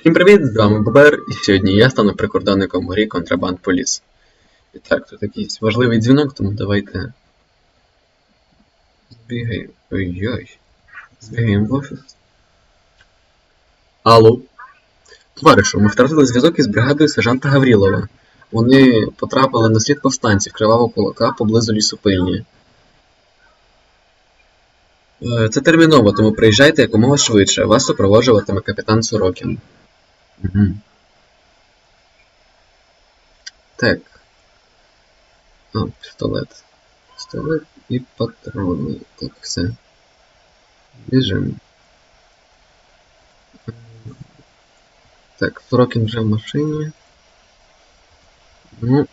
Всім привіт, з вами Бобер, і сьогодні я стану прикордонником грі Контрабанд Поліс. І так, тут якийсь важливий дзвінок, тому давайте. Збігаємо. Ой-ой. Збігаємо в офіс. Алло. Товаришу, ми втратили зв'язок із бригадою сержанта Гаврілова. Вони потрапили на слід повстанців кривавого кулака поблизу лісопильні. Е, Це терміново, тому приїжджайте якомога швидше. Вас супроводжуватиме капітан Сорокін. Угу. Так. А, пістолет. Пістолет і патрони. Так, все. Біжимо. Ем, Так, Сорокін вже в машині. Ну.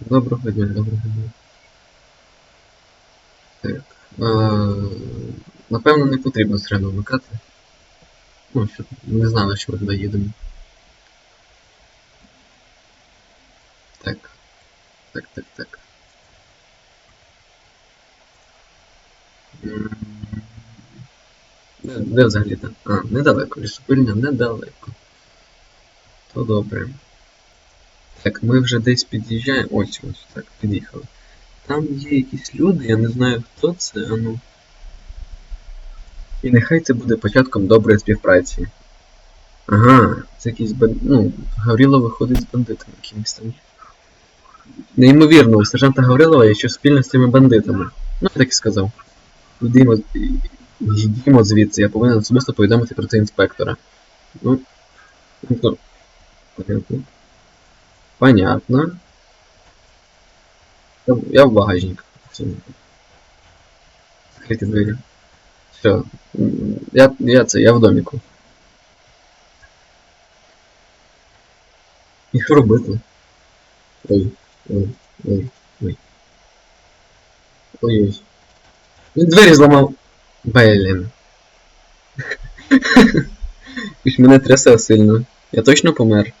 Доброго дня, доброго дня. Так. Е, напевно, не потрібно сирену вмикати. Ну, не знали, що ми туди їдемо. Так. Так, так, так. Де, де взагалі там? А, недалеко, лісопильня недалеко. То добре. Так, ми вже десь під'їжджаємо. Ось ось, так, під'їхали. Там є якісь люди, я не знаю хто це, а ну. І нехай це буде початком доброї співпраці. Ага, це якийсь бан... Ну, Гаврило виходить з бандитами якимось там. Неймовірно, у сержанта Гаврилова є щось спільне з цими бандитами. Ну, я так і сказав. Йдімо, йдімо звідси, я повинен особисто повідомити про це інспектора. Ну. ну, Понятно. Понятно. Я- в багажник. Все. Закриті двері. Все. Я, я це, я в доміку. І що робити? Ой, ой, ой, ой. Ой-ой. Він двері зламав. Блін. Хоч мене трясе сильно. Я точно помер.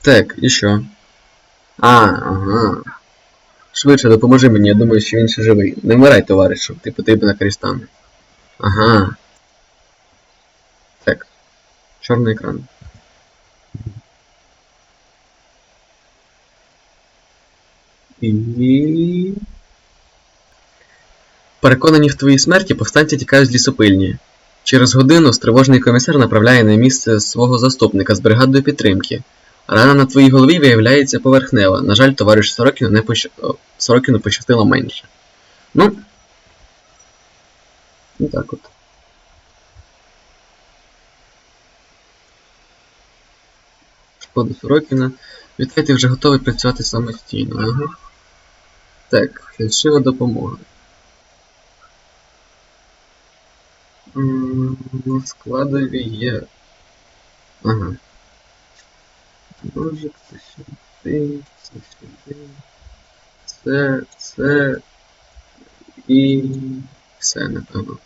Так, і що? А, ага. Швидше допоможи мені, я думаю, що він ще живий. Не вмирай, товаришу, ти потрібен крістан. Ага. Так. Чорний екран. І. Переконані в твоїй смерті, повстанці тікають з лісопильні. Через годину стривожений комісар направляє на місце свого заступника з бригадою підтримки. Рана на твоїй голові виявляється поверхнева. На жаль, товариш Сорокіну не пощ... Сорокіну пощастило менше. Ну. Ну так от. Шкода Сорокіна. Вітаю, ти вже готовий працювати самостійно. Ага. Так, фальшива допомога. М, На складові є. Ага. Ножик, це сюди, це сюди. Це, це і все, напевно.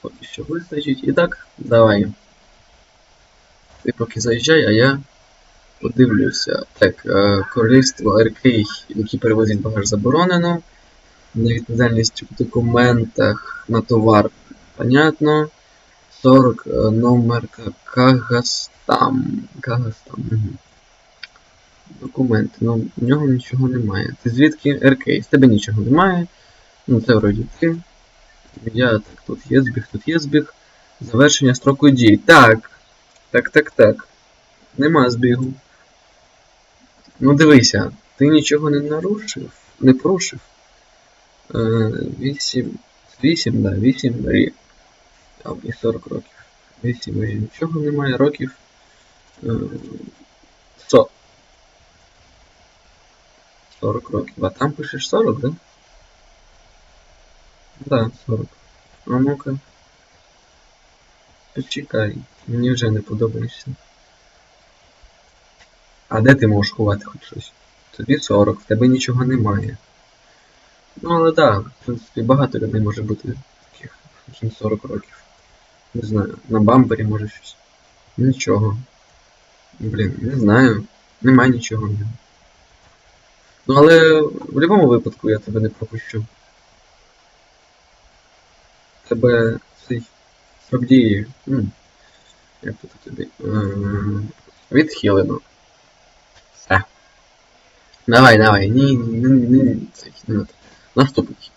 Поки що вистачить. І так, давай. Ти поки заїжджай, а я подивлюся. Так, е, королівство РК, які перевозять багаж заборонено. Невідповідальність в документах на товар. Понятно. 40 е, номер Кагастам. Кагастам. Угу. Документи. Ну, в нього нічого немає. Ти звідки РК? З тебе нічого немає. Ну, це вроді ти. Я так, тут є збіг, тут є збіг. Завершення строку дій. Так. Так, так, так. Нема збігу. Ну дивися, ти нічого не нарушив, не порушив. Е, 8. 8, да, 8 рік. Там і 40 років. 8 років. Нічого немає років. Е, 100. 40 років. А там пишеш 40, да? Да, 40. А ну-ка. Почекай, мені вже не подобаєшся. А де ти можеш ховати хоч щось? Тобі 40, в тебе нічого немає. Ну але так, в принципі, багато людей може бути таких, яким 40 років. Не знаю, на бампері може щось. Нічого. Блін, не знаю. Нема нічого в ньому. Ну але в будь-якому випадку я тебе не пропущу. тебе цей срок як тут тобі? Ем, Відхилено. Все. Давай, давай. Ні, ні, ні, ні, цей. Наступний.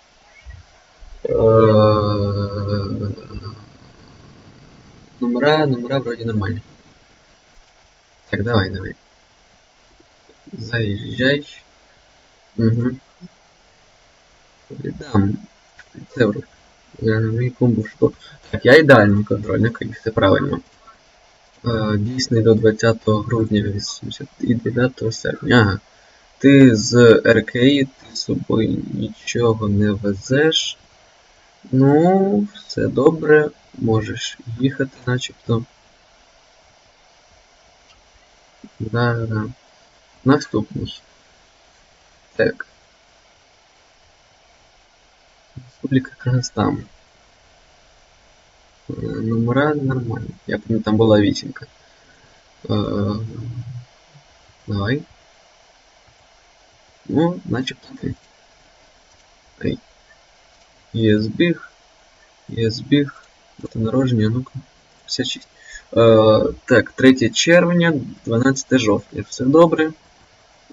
Номера, номера вроді нормальні. Так, давай, давай. Заїжджай. Угу. Віддам. Це мій комбушко. Так, я ідеальний контрольник, і все правильно. Е, Дійсний до 20 грудня 89 серпня. Ага. Ти з РКІ, ти з собою нічого не везеш. Ну, все добре, можеш їхати начебто. Да, да. Наступний. Так. Республіка Казахстан. Е, Номера нормальні. Я пам'ятаю, там була вісімка. Е, Давай. Ну, начебто ти. Ей. Є збіг. Дата народження, ну-ка. 56. Е, так, 3 червня, 12 жовтня. Все добре.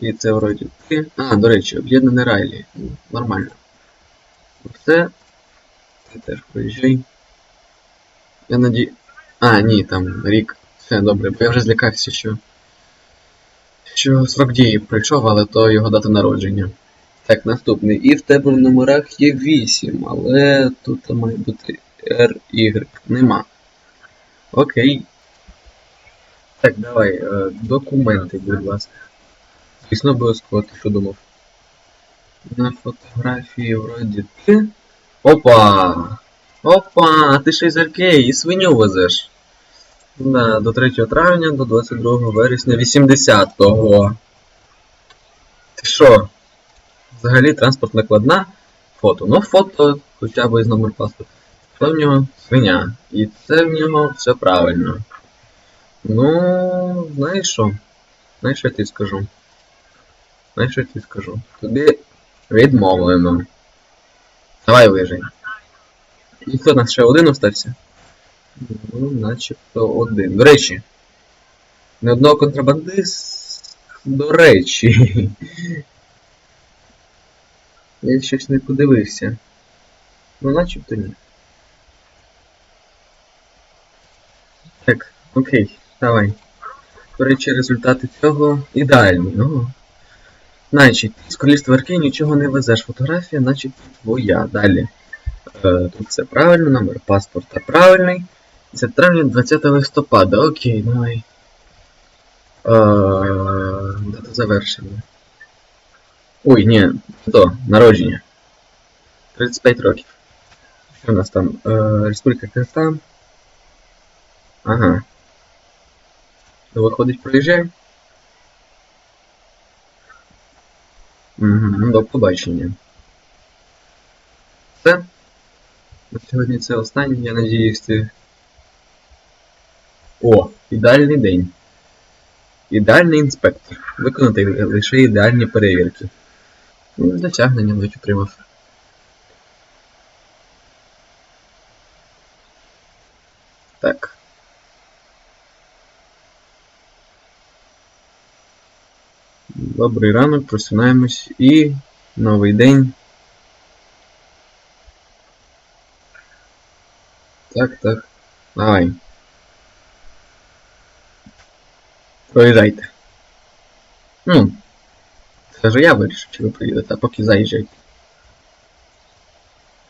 І це вроді ти. А, до речі, об'єднане райлі. Нормально. Все. Ти теж проїжджай. Я наді... А, ні, там рік. Все добре, бо я вже злякався, що. Що срок дії прийшов, але то його дата народження. Так, наступний. І в тебе в номерах є 8, але тут має бути RY. Нема. Окей. Так, давай, е, документи, будь ласка. Звісно, обов'язково, ти що думав? На фотографії вроді ти. Опа! Опа! Ти ще із Аркей, і свиню везеш. Да, до 3 травня, до 22 вересня 80-го. Ти що? Взагалі транспорт накладна. Фото. Ну, фото хоча б із номер паспорта. Це в нього свиня. І це в нього все правильно. Ну, знаєш що? Знаєш, що я тобі скажу? Знаєш, що я тобі скажу? Тобі відмовлено. Давай вижий. І хто нас ще один остався? Ну, начебто один. До речі. Не одного контрабандист. До речі. Я щось не подивився. Ну, начебто ні. Так, окей, давай. До речі, результати цього ідеальні. Ну. Значить, з королівства Аркей нічого не везеш. Фотографія, начебто твоя. Далі. Е, тут все правильно, номер паспорта правильний. Це травня 20 листопада. Окей, давай. Е, дата завершення. Ой, ні, то, народження. 35 років. Що у нас там? Е, Республіка Казахстан. Ага. Ну, виходить, проїжджай. Угу, до побачення. Все. На сьогодні це останнє, я надіюсь, ти. О, ідеальний день. Ідеальний інспектор. Виконати лише ідеальні перевірки. Ну, досягнення навіть отримав. Так. Добрий ранок, просинаємось і новий день. Так, так. Давай. Проїжджайте. Ну, це ж я вирішу, чи ви приїдете, а поки заїжджайте.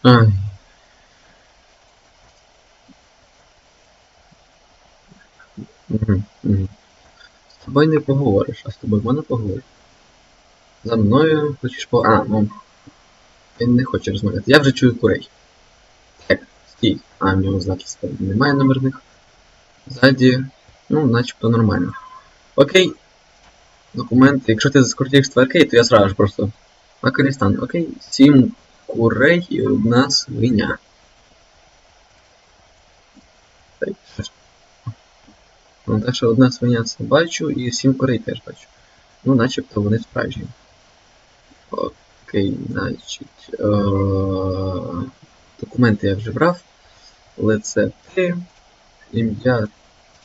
Ай. З тобою не поговориш, а з тобою можна поговорити. За мною хочеш по. А, ну. Він не хоче розмовляти. Я вже чую курей. Так, стій. А, в нього знаків немає номерних. Ззаді. Ну, начебто нормально. Окей. Документи. Якщо ти з королівства то я зразу ж просто. Афганістан. Окей. Сім курей і одна свиня. Так. Ну, так що одна свиня це бачу і сім курей теж бачу. Ну, начебто вони справжні. Окей, значить. Е- Документи я вже брав. лице ти, ім'я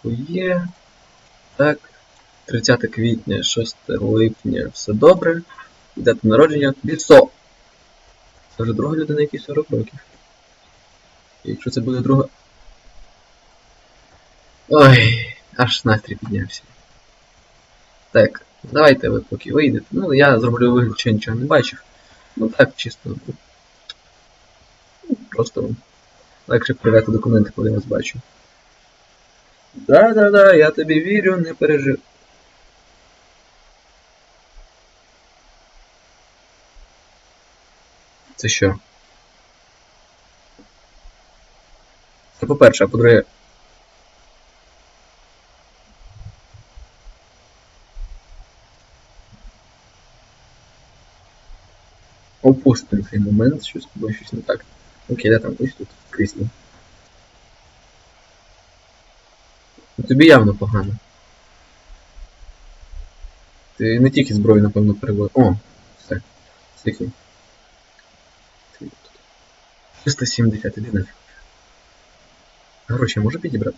твоє. Так. 30 квітня, 6 липня, все добре. Дата народження 100. Це вже друга людина, якій 40 років. Якщо це буде друга. Ой, аж настрій піднявся. Так, давайте ви поки вийдете. Ну, я зроблю вигляд, що нічого не бачив. Ну так, чисто. Просто легше передати документи, коли я вас бачу. Да-да-да, я тобі вірю, не пережив. Це що? Це по-перше, а по-друге. Опустимо цей момент, що з тобою щось не так. Окей, де там ось тут в. Ну, Тобі явно погано. Ти не тільки зброю, напевно, переводив. О, все. Скільки? 370, іди нафіг. Гроші можу підібрати?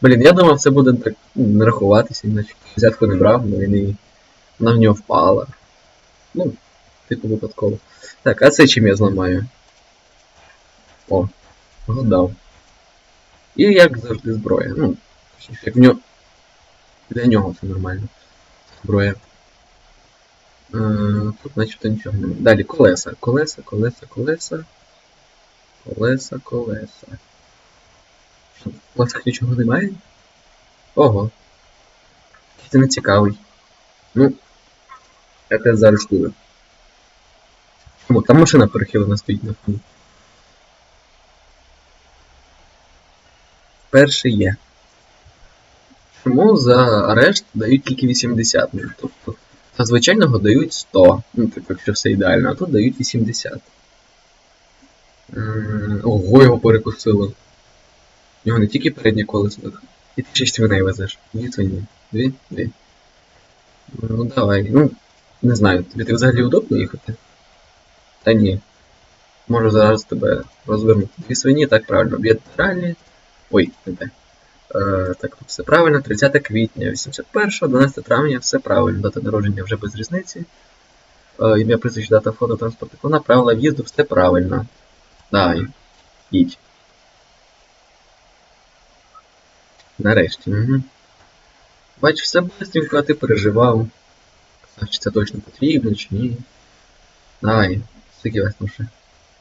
Блін, я думав, це буде так ну, не рахуватися, іначе взятку не брав, бо він і вона в нього впала. Ну, типу випадково. Так, а це чим я зламаю? О, вгадав. І як завжди зброя. Ну, як в нього. Для нього це нормально. Зброя. Е, тут начебто нічого немає. Далі колеса. Колеса, колеса, колеса. Колеса, колеса. Що, в пласках нічого немає? Ого. Ти не цікавий. Ну, я тебе заарештую. Чому? Там машина перехилена стоїть на фоні. Перше є. Чому за арешт дають тільки 80? Ну, тобто, за звичайного дають 100. Ну, типу, якщо все ідеально, а тут дають 80. Ого, його перекусило. У нього не тільки переднє колесо. І ти ще й свиней везеш. Дві свині. Дві? Дві. Ну давай. Ну, не знаю, тобі так взагалі удобно їхати? Та ні. Можу зараз тебе розвернути. Дві свині, так правильно. Біатеральні. Ой, не те. Е, так, все правильно. 30 квітня, 81, 12 травня, все правильно. Дата народження вже без різниці. Е, ім'я прізвище, дата фото, транспортна вона, правила в'їзду, все правильно. Давай. Їдь. Нарешті. Угу. Бач, все быстренько, а ти переживав. Чи це точно потрібно, чи ні. Давай, скільки вас там ще?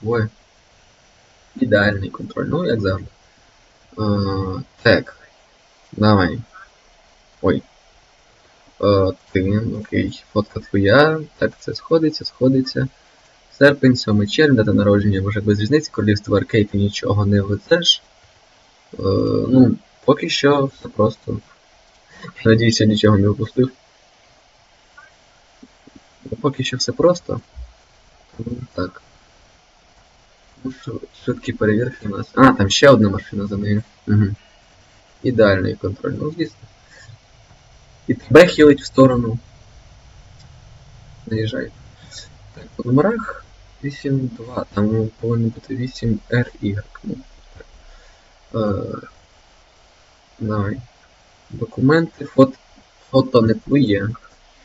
Двоє. Ідеальний контроль, ну як завжди. Е, так. Давай. Ой. Е, ти, окей, фотка твоя. Так, це сходиться, сходиться. Серпень, 7 червня, дата народження вже без різниці, королівство Аркей ти нічого не везеш. Е, ну, поки що все просто. Надіюся, нічого не випустив. Ну, Поки що все просто. Так. Ну що, швидкі перевірки у нас. А, там ще одна машина за нею. Угу. Ідеальний контроль, ну звісно. І тебе в сторону. Наїжджай. Так, по номерах 8.2, там повинно бути 8RY. Ну, так. Е, давай. Документи, фото, фото не твоє.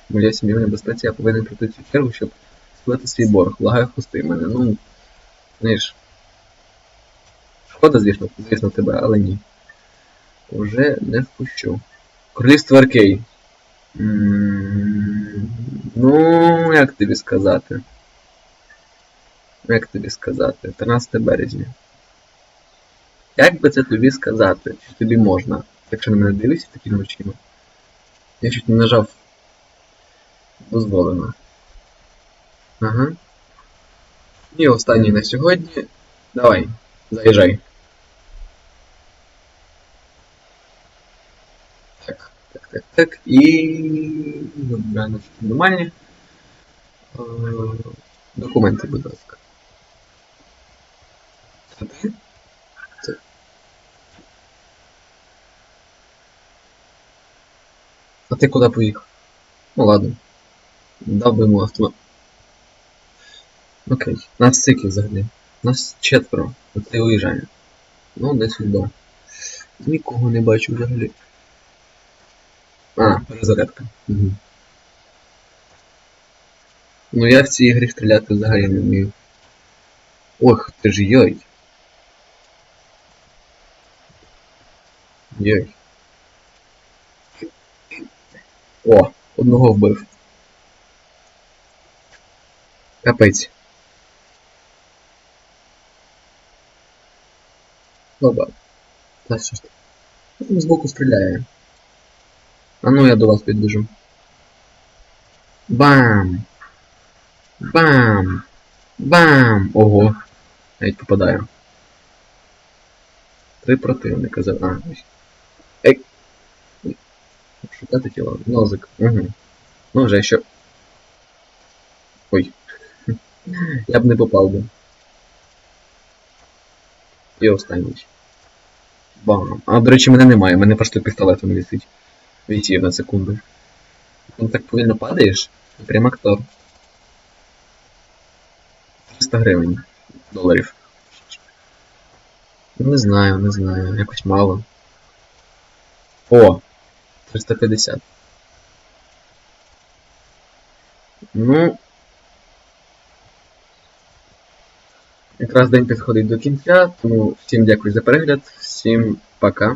Моя сім'я в безпеці, я повинен прийти цю чергу, щоб сплати свій борг. Благаю хусти мене. Ну, знаєш. Шкода, звісно, звісно, тебе, але ні. Уже не впущу. Королівство Аркей. Ну, як тобі сказати? Як тобі сказати? 13 березня. Як би це тобі сказати? Чи тобі можна? Якщо на мене дивишся такими очима. Я чуть не нажав дозволено. Ага. І останній на сьогодні. Давай, заїжджай. Так, так, так, так. І. Вибираємо нормальні. Е, Документи, будь ласка. Це. А ти куди поїхав? Ну ладно. Дав би йому авто. Окей. Нас скільки взагалі? Нас четверо. От ти уїжджає. Ну, не судьба. Нікого не бачу взагалі. А, перезарядка. Угу. Ну я в цій ігрі стріляти взагалі не вмію. Ох, ти ж йой. Йой. О, одного вбив. Капець. Добре. Та що ж? Хто там збоку стріляє? А ну я до вас підбіжу. Бам! Бам! Бам! Ого! Навіть попадаю. Три противника за. А, ось. Ей! Шукати тіло. Нозик. Угу. Ну вже що. Ой. Я б не попав би. І останній. Бам. А, до речі, мене немає, мене просто пістолетом висить. Відсів на секунду. Ти так повільно падаєш? Прям актор. 300 гривень. Доларів. Не знаю, не знаю, якось мало. О! 350. Ну. Якраз день підходить до кінця, тому всім дякую за перегляд, всім пока.